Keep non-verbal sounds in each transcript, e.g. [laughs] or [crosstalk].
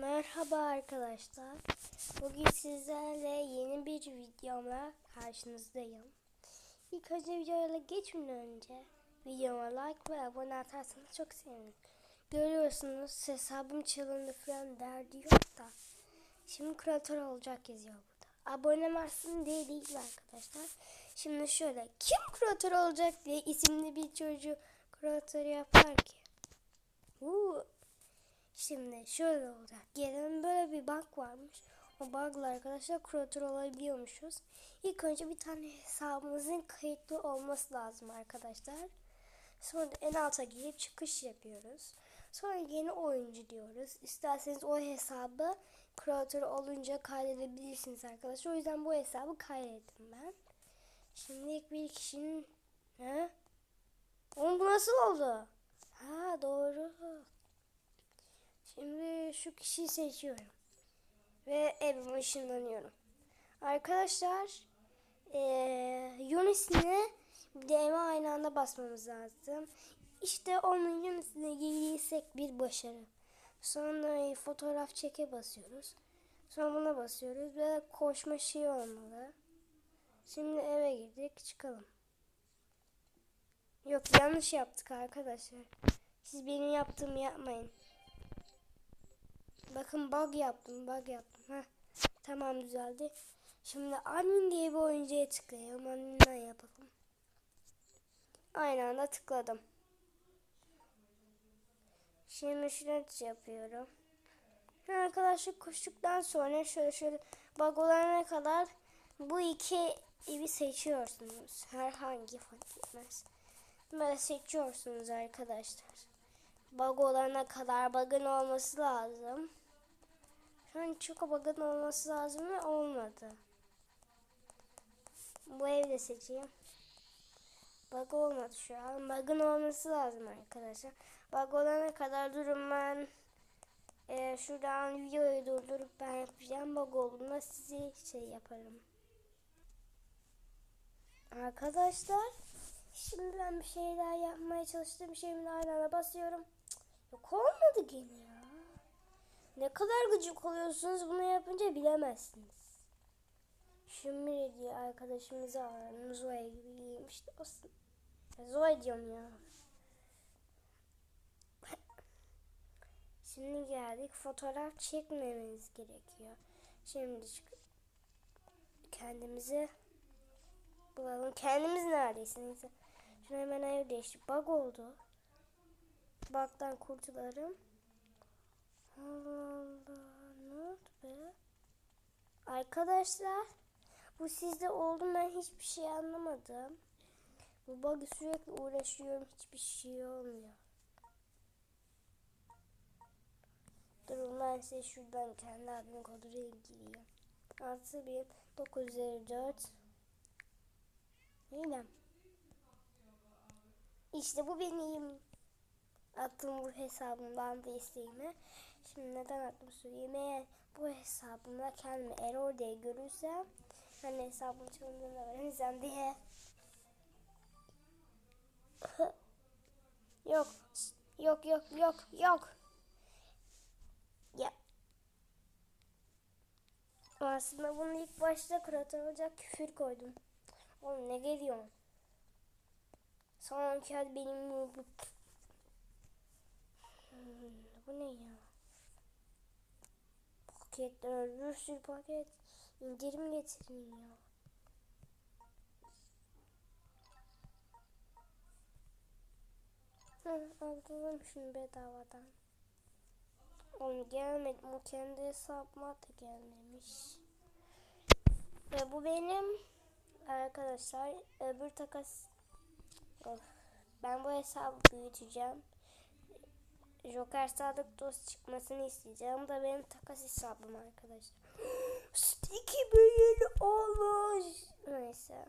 Merhaba arkadaşlar. Bugün sizlerle yeni bir videomla karşınızdayım. İlk önce videoya geçmeden önce videoma like ve abone atarsanız çok sevinirim. Görüyorsunuz hesabım çalındı falan derdi yok da. Şimdi kreatör olacak yazıyor burada. Abone varsın diye değil arkadaşlar. Şimdi şöyle kim kreatör olacak diye isimli bir çocuğu kreatör yapar ki? Uuu Şimdi şöyle olacak. Gelen böyle bir bug varmış. O bug'la arkadaşlar kreatör olabiliyormuşuz. İlk önce bir tane hesabımızın kayıtlı olması lazım arkadaşlar. Sonra en alta girip çıkış yapıyoruz. Sonra yeni oyuncu diyoruz. İsterseniz o hesabı kreatör olunca kaydedebilirsiniz arkadaşlar. O yüzden bu hesabı kaydettim ben. Şimdi ilk bir kişinin... He? Oğlum bu nasıl oldu? Ha doğru. Şimdi şu kişiyi seçiyorum. Ve evime ışınlanıyorum. Arkadaşlar ee, Yunus'ine DM aynı anda basmamız lazım. İşte onun Yunus'ine giydiysek bir başarı. Sonra fotoğraf çeke basıyoruz. Sonra buna basıyoruz ve koşma şey olmalı. Şimdi eve girdik çıkalım. Yok yanlış yaptık arkadaşlar. Siz benim yaptığımı yapmayın. Bakın bug yaptım, bug yaptım. Heh. Tamam düzeldi. Şimdi admin diye bir oyuncuya tıklayalım. Admin'den yapalım. Aynı anda tıkladım. Şimdi şunu yapıyorum. Arkadaşlar koştuktan sonra şöyle şöyle bug olana kadar bu iki evi seçiyorsunuz. Herhangi fark etmez. Böyle seçiyorsunuz arkadaşlar. Bug olana kadar bug'ın olması lazım. Şu an çok bug'ın olması lazım ve olmadı. Bu evde seçeyim. Bug olmadı şu an. Bug'ın olması lazım arkadaşlar. Bug olana kadar durun ben e, şuradan videoyu durdurup ben yapacağım. Bug olduğunda sizi şey yaparım. Arkadaşlar şimdi ben bir şeyler yapmaya çalıştım. Şimdi aynı basıyorum. Yok olmadı gene ya. Ne kadar gıcık oluyorsunuz bunu yapınca bilemezsiniz. Şimdi diye arkadaşımızı alalım. Zoe gibi giymişti aslında. Zoe diyorum ya. [laughs] Şimdi geldik. Fotoğraf çekmememiz gerekiyor. Şimdi kendimizi bulalım. Kendimiz neredeyiz? Şunu hemen ev değiştir. Bug oldu. Bug'dan kurtularım. Allah Allah. Be? Arkadaşlar. Bu sizde oldu ben hiçbir şey anlamadım. Bu bug'ı sürekli uğraşıyorum. Hiçbir şey olmuyor. Durun ben size şuradan kendi admin kodunu ilgileyeyim. 6954 Neyle? İşte bu benim attığım bu hesabımdan da isteğimi. Şimdi neden attım söyleyeyim. Bu hesabımda kendimi error diye görürsem hani hesabım çalındığını öğrenirsem diye. [laughs] Yok yok yok yok yok. Ya. Aslında bunu ilk başta kreatör olacak küfür koydum. Oğlum ne geliyor son kağıt benim bu ne ya? Paketler bir sürü paket. İndirim getirin ya. Hı, aldım şunu bedavadan. Onu gelmedi. O kendi hesabıma da gelmemiş. Ve bu benim arkadaşlar öbür takas. Of. Ben bu hesabı büyüteceğim. Joker Sadık Dost çıkmasını isteyeceğim. da benim takas hesabım arkadaşlar. [gasps] Sticky büyülü olmuş. Neyse.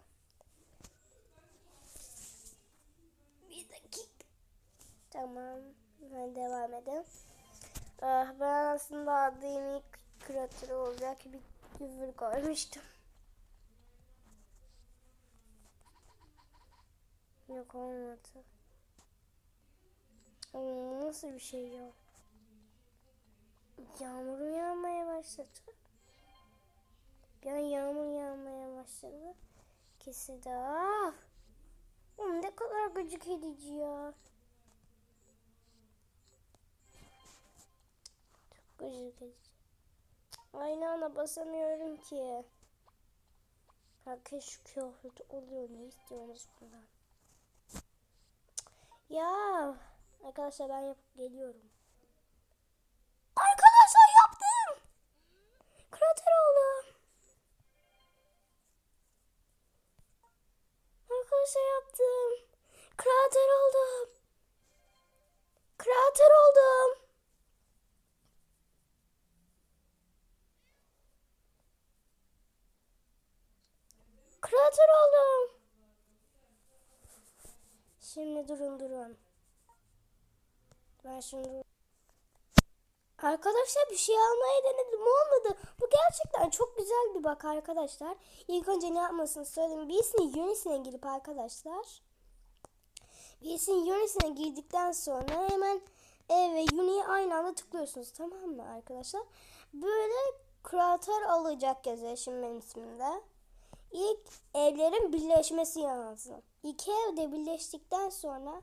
Bir dakika. Tamam. Ben devam edeyim. Ah, ben aslında adayım ilk kreatörü olacak bir küfür koymuştum. Yok olmadı. Nasıl bir şey ya? Yağmur yağmaya başladı. Bir an yağmur yağmaya başladı. Kesildi. Ah! Oğlum ne kadar gıcık edici ya. Çok gıcık edici. Aynı anda basamıyorum ki. Herkes şu kıyafeti oluyor. Ne istiyorsunuz bundan? Ya arkadaşlar ben yapıp geliyorum. Arkadaşlar yaptım. Krater oldu. Arkadaşlar yaptım. Krater oldum. Krater oldum. Krater oldum. Şimdi durun durun. Ben şimdi Arkadaşlar bir şey almaya denedim olmadı. Bu gerçekten çok güzel bir bak arkadaşlar. İlk önce ne yapmasını söyleyeyim. Birisinin yönesine girip arkadaşlar. Birisinin yönesine girdikten sonra hemen ev ve Uni'ye aynı anda tıklıyorsunuz. Tamam mı arkadaşlar? Böyle krater alacak yazıyor şimdi benim ismimde. İlk evlerin birleşmesi lazım. İki evde birleştikten sonra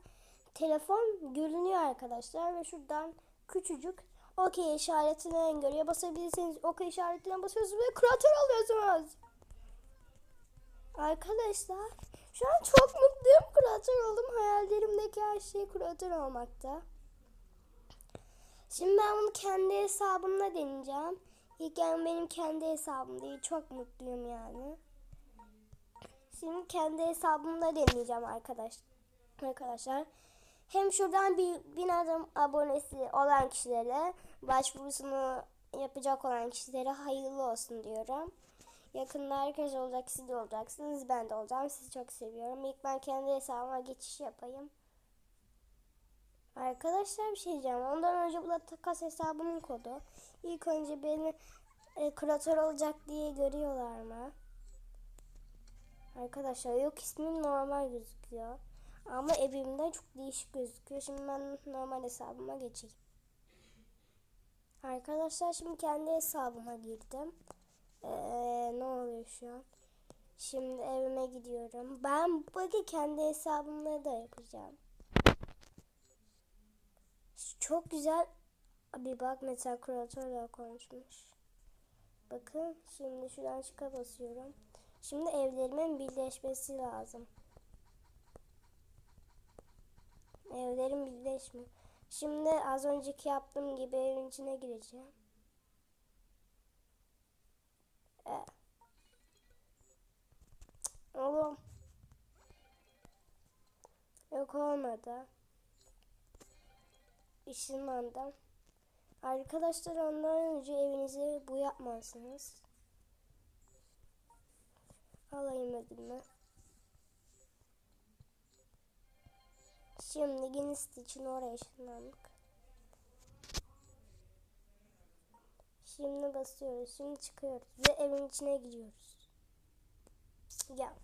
telefon görünüyor arkadaşlar ve şuradan küçücük okey işaretine görüyor basabilirseniz okey işaretine basıyorsunuz ve krater alıyorsunuz. Arkadaşlar şu an çok mutluyum krater oldum. Hayallerimdeki her şey krater olmakta. Şimdi ben bunu kendi hesabımda deneyeceğim. İlk yani benim kendi hesabım değil. Çok mutluyum yani. Şimdi kendi hesabımda deneyeceğim arkadaş. Arkadaşlar. Hem şuradan bir bin adım abonesi olan kişilere başvurusunu yapacak olan kişilere hayırlı olsun diyorum. Yakında herkes olacak, siz de olacaksınız, ben de olacağım. Sizi çok seviyorum. İlk ben kendi hesabıma geçiş yapayım. Arkadaşlar bir şey diyeceğim. Ondan önce bu da takas hesabımın kodu. İlk önce beni e, kreatör olacak diye görüyorlar mı? Arkadaşlar yok ismim normal gözüküyor. Ama evimde çok değişik gözüküyor. Şimdi ben normal hesabıma geçeyim. Arkadaşlar şimdi kendi hesabıma girdim. Ee, ne oluyor şu an? Şimdi evime gidiyorum. Ben bugün kendi hesabımla da yapacağım. Çok güzel bir bak mesela kreatörle konuşmuş. Bakın şimdi şuradan çıka basıyorum. Şimdi evlerimin birleşmesi lazım. Evlerin birleşme. Şimdi az önceki yaptığım gibi evin içine gireceğim. Ee. Oğlum. Yok olmadı. Işınlandım. Arkadaşlar ondan önce evinizi bu yapmalısınız. Alayım dedim Şimdi site için oraya ışınlandık. Şimdi basıyoruz. Şimdi çıkıyoruz. Ve evin içine giriyoruz. Ya.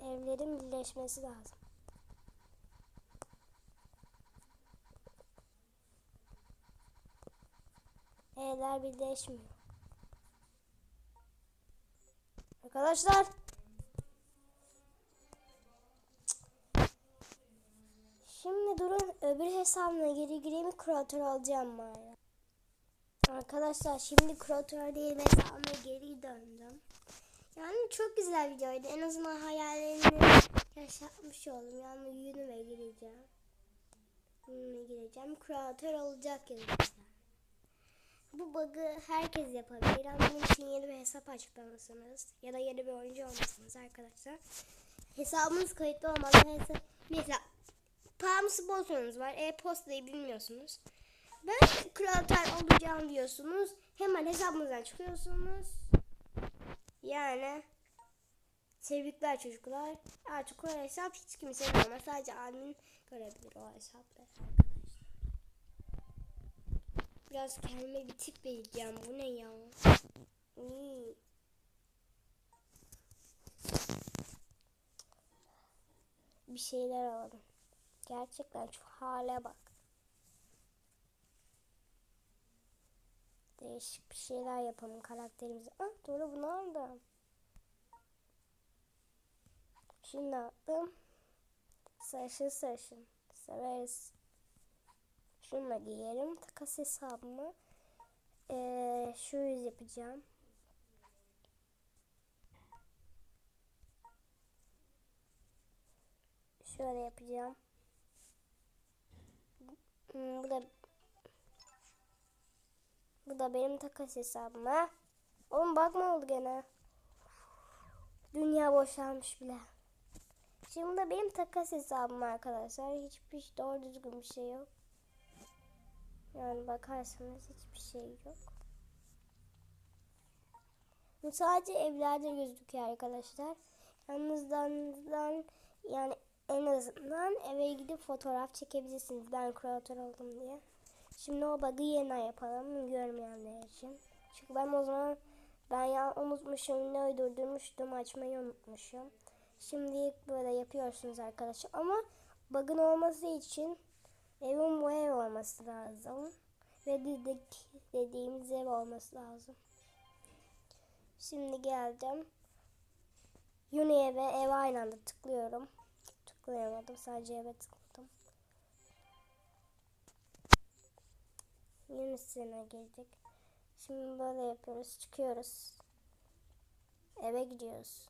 Evlerin birleşmesi lazım. Evler birleşmiyor. Arkadaşlar. Şimdi durun öbür hesabına geri gireyim kreatör alacağım bari. Arkadaşlar şimdi kreatör değil hesabıma geri döndüm. Yani çok güzel videoydu. En azından hayallerimi yaşatmış oldum. Yani yünüme gireceğim. Yünüme gireceğim. Kreatör olacak yazacağım. Bu bug'ı herkes yapabilir ama bunun için yeni bir hesap açmalısınız. Ya da yeni bir oyuncu olmalısınız arkadaşlar. Hesabınız kayıtlı olmalı. Hesap, mesela Palm sponsorunuz var. E-postayı bilmiyorsunuz. Ben kreatör olacağım diyorsunuz. Hemen hesabınızdan çıkıyorsunuz. Yani tebrikler çocuklar. Artık o hesap hiç kimse görmez. Sadece admin görebilir o hesapları Biraz kendime bir tip vereceğim. Bu ne ya? Hmm. Bir şeyler alalım. Gerçekten şu hale bak. Değişik bir şeyler yapalım karakterimize. Ah doğru bunu aldım. Şimdi aldım. Sarışın sarışın. Severiz. Şunu da giyerim. Takas hesabımı. Ee, şu yüz yapacağım. Şöyle yapacağım. Hmm, bu da bu da benim takas hesabım ha. Oğlum bakma oldu gene. Dünya boşalmış bile. Şimdi da benim takas hesabım arkadaşlar. Hiçbir doğru düzgün bir şey yok. Yani bakarsanız hiçbir şey yok. Bu sadece evlerde gözüküyor arkadaşlar. Yalnızdan yani en azından eve gidip fotoğraf çekebilirsiniz. Ben kreatör oldum diye. Şimdi o bug'ı yeniden yapalım görmeyenler için. Çünkü ben o zaman ben ya unutmuşum ne uydurdurmuştum açmayı unutmuşum. Şimdi böyle yapıyorsunuz arkadaşlar ama bug'ın olması için evin bu ev olması lazım. Ve dedik dediğimiz ev olması lazım. Şimdi geldim. Uni'ye ve ev aynı anda tıklıyorum. Tıklayamadım sadece eve tıkladım. Yenisine girdik. Şimdi böyle yapıyoruz. Çıkıyoruz. Eve gidiyoruz.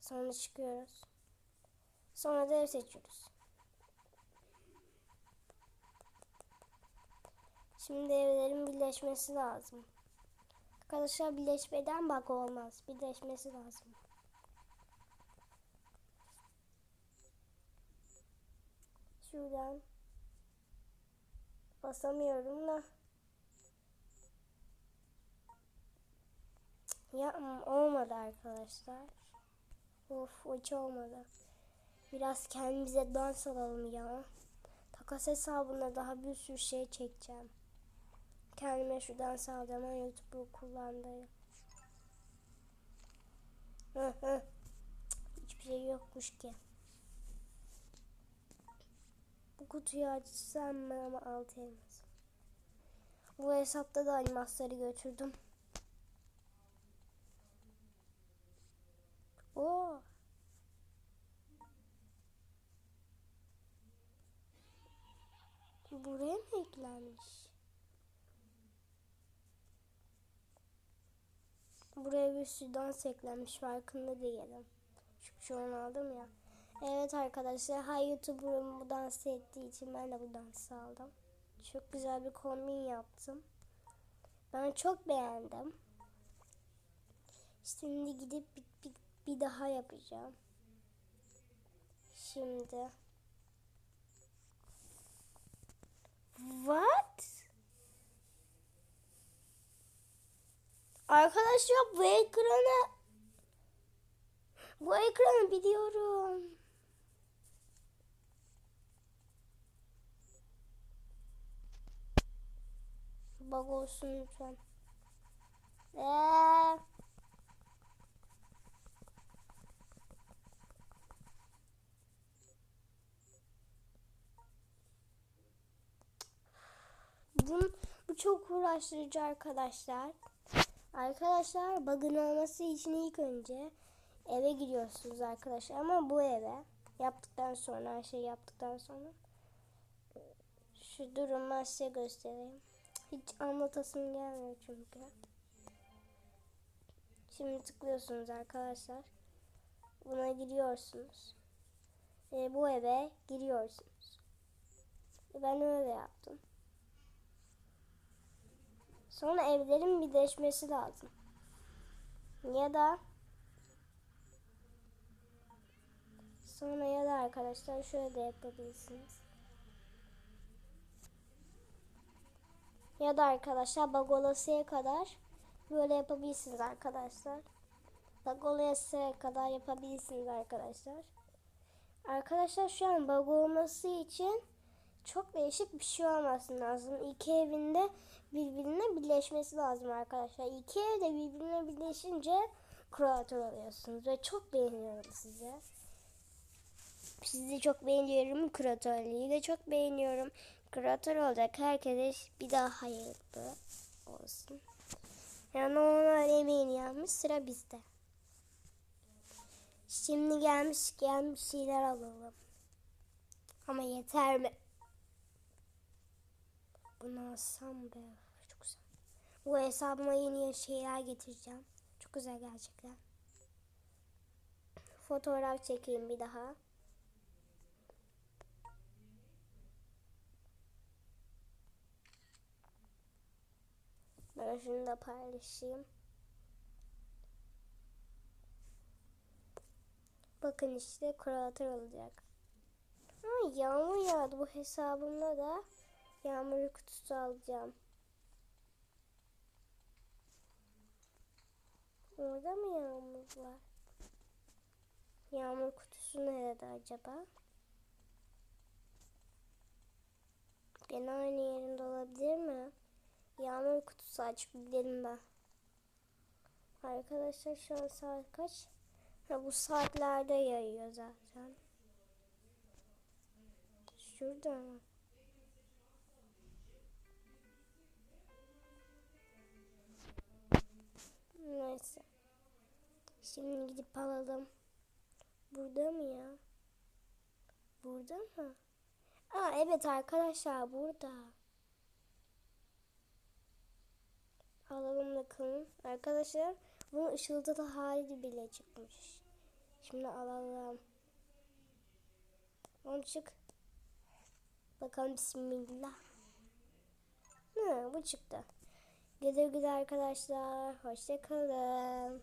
Sonra çıkıyoruz. Sonra da ev seçiyoruz. Şimdi evlerin birleşmesi lazım. Arkadaşlar birleşmeden bak olmaz. Birleşmesi lazım. Şuradan basamıyorum da. Ya olmadı arkadaşlar. Of hiç olmadı. Biraz kendimize dans alalım ya. Takas hesabına daha bir sürü şey çekeceğim. Kendime şu dans alacağım. YouTube'u kullandım. Hı hı. Hiçbir şey yokmuş ki. Bu kutuyu açsam mı ama altı elmas. Bu hesapta da animasları götürdüm. Oo. Buraya mı eklenmiş? Buraya bir sürü dans eklenmiş farkında değilim. Çünkü şu an aldım ya. Evet arkadaşlar her YouTuber'ım bu dansı ettiği için ben de bu dansı aldım. Çok güzel bir kombin yaptım. Ben çok beğendim. Şimdi gidip bir, bir, bir daha yapacağım. Şimdi. What? Arkadaşlar bu ekranı bu ekranı biliyorum. Bug olsun lütfen. Eee. Bu, bu çok uğraştırıcı arkadaşlar. Arkadaşlar bug'ın olması için ilk önce eve giriyorsunuz arkadaşlar ama bu eve yaptıktan sonra her şeyi yaptıktan sonra şu durumu size göstereyim. Hiç anlatasım gelmiyor çünkü. Şimdi tıklıyorsunuz arkadaşlar. Buna giriyorsunuz. E, bu eve giriyorsunuz. Ben öyle yaptım. Sonra evlerin birleşmesi lazım. Ya da sonra ya da arkadaşlar şöyle de yapabilirsiniz. Ya da arkadaşlar bagolasıya kadar böyle yapabilirsiniz arkadaşlar. Bagolasıya kadar yapabilirsiniz arkadaşlar. Arkadaşlar şu an bug için çok değişik bir şey olması lazım. İki evinde birbirine birleşmesi lazım arkadaşlar. İki ev de birbirine birleşince kreatör oluyorsunuz ve çok beğeniyorum sizi. Sizi çok beğeniyorum. Kreatörlüğü de çok beğeniyorum. Kreatör olacak herkese bir daha hayırlı olsun. Yani onlar emeğini yapmış sıra bizde. Şimdi gelmişken bir şeyler alalım. Ama yeter mi? Bunu alsam be. Çok güzel. Bu hesabıma yeni şeyler getireceğim. Çok güzel gerçekten. Fotoğraf çekeyim bir daha. Şunu da paylaşayım. Bakın işte kreatör olacak. Ha, yağmur yağdı bu hesabımda da yağmur kutusu alacağım. Orada mı yağmur var? Yağmur kutusu nerede acaba? Gene aynı yerinde olabilir mi? Yağmur kutusu açıp gidelim ben. Arkadaşlar şu an saat kaç? Ha, bu saatlerde yayıyor zaten. Şurada mı? Neyse. Şimdi gidip alalım. Burada mı ya? Burada mı? Aa evet arkadaşlar burada. Alalım bakalım. Arkadaşlar bunun ışıltılı hali bile çıkmış. Şimdi alalım. On çık. Bakalım bismillah. Hı, bu çıktı. Güle güle arkadaşlar. Hoşçakalın.